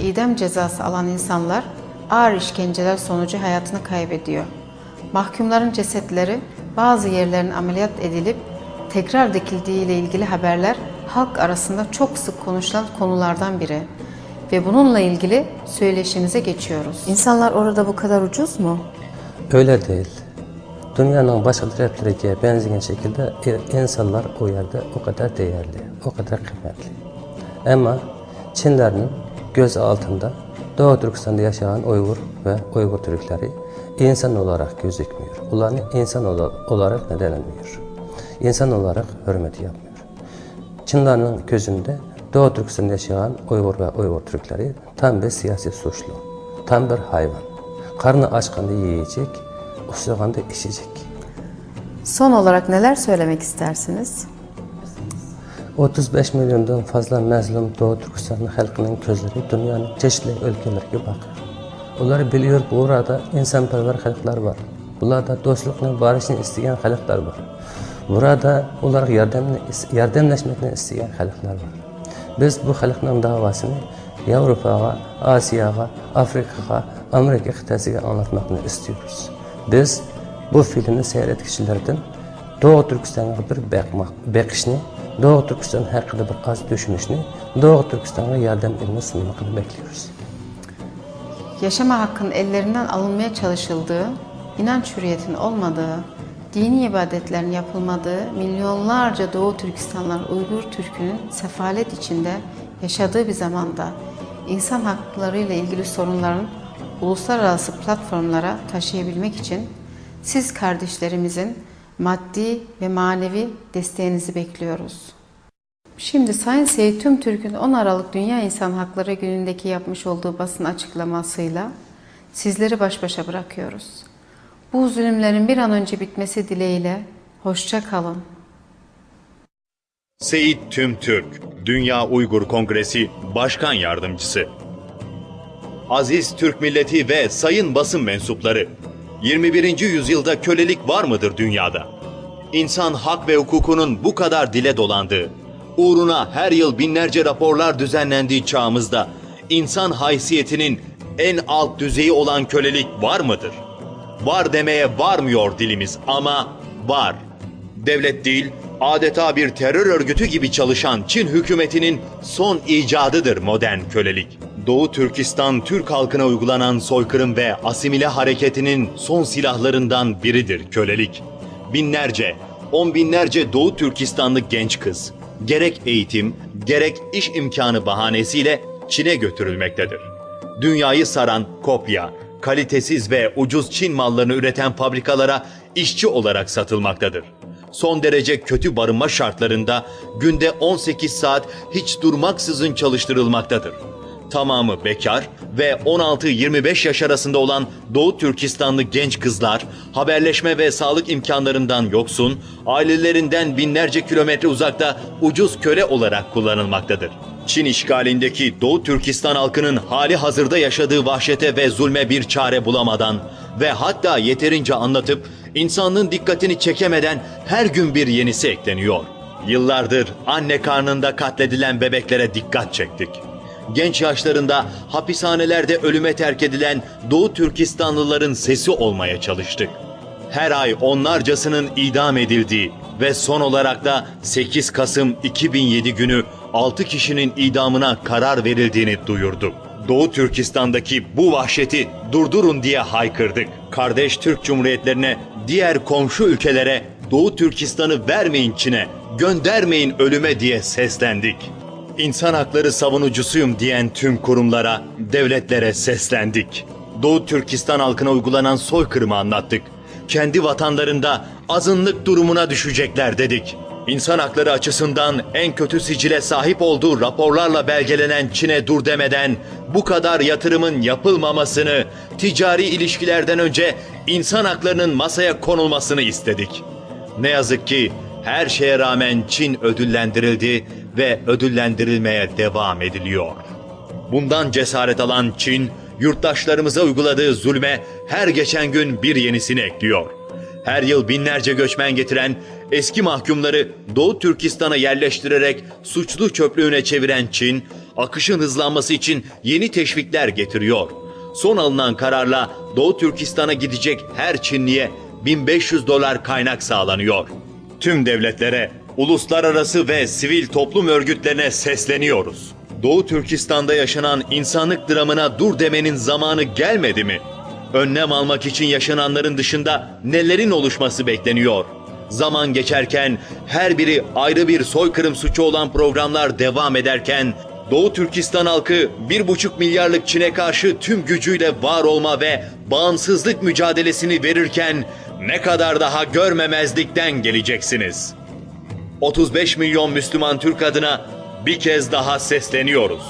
idam cezası alan insanlar ağır işkenceler sonucu hayatını kaybediyor. Mahkumların cesetleri bazı yerlerin ameliyat edilip tekrar dikildiği ile ilgili haberler halk arasında çok sık konuşulan konulardan biri. Ve bununla ilgili söyleşimize geçiyoruz. İnsanlar orada bu kadar ucuz mu? Öyle değil. Dünyanın başka taraflarına benzeyen şekilde insanlar o yerde o kadar değerli, o kadar kıymetli. Ama Çinlerin göz altında Doğu Türkistan'da yaşayan Uygur ve Uygur Türkleri insan olarak gözükmüyor. Onları insan ola- olarak nedenlenmiyor. İnsan olarak hürmet yapmıyor. Çinlerin gözünde Doğu Türkistan'da yaşayan Uygur ve Uygur Türkleri tam bir siyasi suçlu, tam bir hayvan. Karnı açkanda yiyecek, usuganda içecek. Son olarak neler söylemek istersiniz? 35 milyondan fazla məzlum Doğu Türkistanı xalqının gözləri dünyanın çeşitli ölkələrə baxır. Onlar bilir ki, orada insanpərvər xalqlar var. Bunlarda dostluqni, barışni istəyən xalqlar var. Burada onlara yardım yardımləşməkni istəyən xalqlar var. Biz bu xalqın davasını Avropağa, Asiyağa, Afrikağa, Amerika xitəsiyə anlatmaqni istəyirik. Biz bu filmi seyretkiçilərdən Doğu Türkistan'a bir bakmaq, bakışını Doğu Türkistan hakkında bir az düşünüşünü, Doğu Türkistan'a yardım elini sunmakını bekliyoruz. Yaşama hakkının ellerinden alınmaya çalışıldığı, inanç hürriyetin olmadığı, dini ibadetlerin yapılmadığı, milyonlarca Doğu Türkistanlar Uygur Türk'ünün sefalet içinde yaşadığı bir zamanda insan haklarıyla ilgili sorunların uluslararası platformlara taşıyabilmek için siz kardeşlerimizin maddi ve manevi desteğinizi bekliyoruz. Şimdi Sayın Seyit Tümtürk'ün 10 Aralık Dünya İnsan Hakları Günü'ndeki yapmış olduğu basın açıklamasıyla sizleri baş başa bırakıyoruz. Bu zulümlerin bir an önce bitmesi dileğiyle hoşça kalın. Seyit Tümtürk, Dünya Uygur Kongresi Başkan Yardımcısı. Aziz Türk milleti ve sayın basın mensupları, 21. yüzyılda kölelik var mıdır dünyada? İnsan hak ve hukukunun bu kadar dile dolandığı, uğruna her yıl binlerce raporlar düzenlendiği çağımızda insan haysiyetinin en alt düzeyi olan kölelik var mıdır? Var demeye varmıyor dilimiz ama var. Devlet değil, adeta bir terör örgütü gibi çalışan Çin hükümetinin son icadıdır modern kölelik. Doğu Türkistan Türk halkına uygulanan soykırım ve asimile hareketinin son silahlarından biridir kölelik. Binlerce, on binlerce Doğu Türkistanlı genç kız gerek eğitim, gerek iş imkanı bahanesiyle Çin'e götürülmektedir. Dünyayı saran kopya, kalitesiz ve ucuz Çin mallarını üreten fabrikalara işçi olarak satılmaktadır. Son derece kötü barınma şartlarında günde 18 saat hiç durmaksızın çalıştırılmaktadır. Tamamı bekar ve 16-25 yaş arasında olan Doğu Türkistanlı genç kızlar haberleşme ve sağlık imkanlarından yoksun, ailelerinden binlerce kilometre uzakta ucuz köle olarak kullanılmaktadır. Çin işgalindeki Doğu Türkistan halkının hali hazırda yaşadığı vahşete ve zulme bir çare bulamadan ve hatta yeterince anlatıp insanlığın dikkatini çekemeden her gün bir yenisi ekleniyor. Yıllardır anne karnında katledilen bebeklere dikkat çektik. Genç yaşlarında hapishanelerde ölüme terk edilen Doğu Türkistanlıların sesi olmaya çalıştık. Her ay onlarcasının idam edildiği ve son olarak da 8 Kasım 2007 günü 6 kişinin idamına karar verildiğini duyurduk. Doğu Türkistan'daki bu vahşeti durdurun diye haykırdık. Kardeş Türk Cumhuriyetlerine, diğer komşu ülkelere Doğu Türkistan'ı vermeyin Çin'e, göndermeyin ölüme diye seslendik. İnsan hakları savunucusuyum diyen tüm kurumlara, devletlere seslendik. Doğu Türkistan halkına uygulanan soykırımı anlattık. Kendi vatanlarında azınlık durumuna düşecekler dedik. İnsan hakları açısından en kötü sicile sahip olduğu raporlarla belgelenen Çin'e dur demeden bu kadar yatırımın yapılmamasını, ticari ilişkilerden önce insan haklarının masaya konulmasını istedik. Ne yazık ki her şeye rağmen Çin ödüllendirildi ve ödüllendirilmeye devam ediliyor. Bundan cesaret alan Çin, yurttaşlarımıza uyguladığı zulme her geçen gün bir yenisini ekliyor. Her yıl binlerce göçmen getiren, eski mahkumları Doğu Türkistan'a yerleştirerek suçlu çöplüğüne çeviren Çin, akışın hızlanması için yeni teşvikler getiriyor. Son alınan kararla Doğu Türkistan'a gidecek her Çinliye 1500 dolar kaynak sağlanıyor. Tüm devletlere, uluslararası ve sivil toplum örgütlerine sesleniyoruz. Doğu Türkistan'da yaşanan insanlık dramına dur demenin zamanı gelmedi mi? Önlem almak için yaşananların dışında nelerin oluşması bekleniyor? Zaman geçerken her biri ayrı bir soykırım suçu olan programlar devam ederken Doğu Türkistan halkı 1,5 milyarlık Çin'e karşı tüm gücüyle var olma ve bağımsızlık mücadelesini verirken ne kadar daha görmemezlikten geleceksiniz. 35 milyon Müslüman Türk adına bir kez daha sesleniyoruz.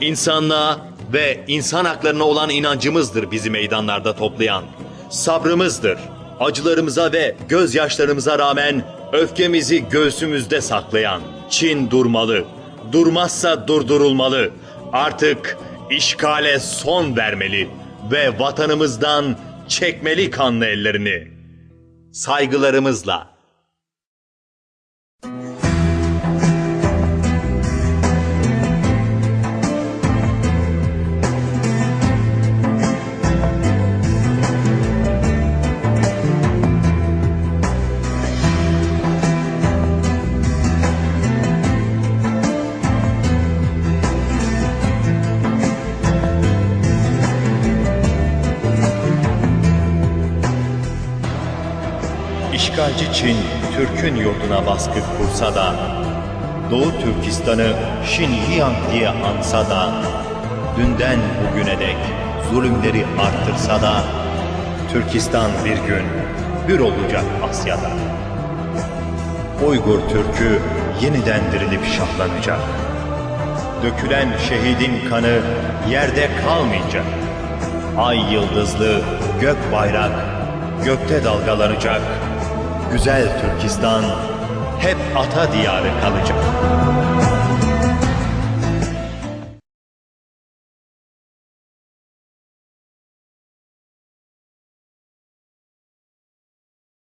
İnsanlığa ve insan haklarına olan inancımızdır bizi meydanlarda toplayan. Sabrımızdır. Acılarımıza ve gözyaşlarımıza rağmen öfkemizi göğsümüzde saklayan. Çin durmalı. Durmazsa durdurulmalı. Artık işgale son vermeli ve vatanımızdan çekmeli kanlı ellerini. Saygılarımızla. İşgalci Çin, Türk'ün yurduna baskı kursa da, Doğu Türkistan'ı Xinjiang diye ansa da, dünden bugüne dek zulümleri arttırsa da, Türkistan bir gün bir olacak Asya'da. Uygur Türk'ü yeniden dirilip şahlanacak. Dökülen şehidin kanı yerde kalmayacak. Ay yıldızlı gök bayrak gökte dalgalanacak. Güzel Türkistan hep ata diyarı kalacak.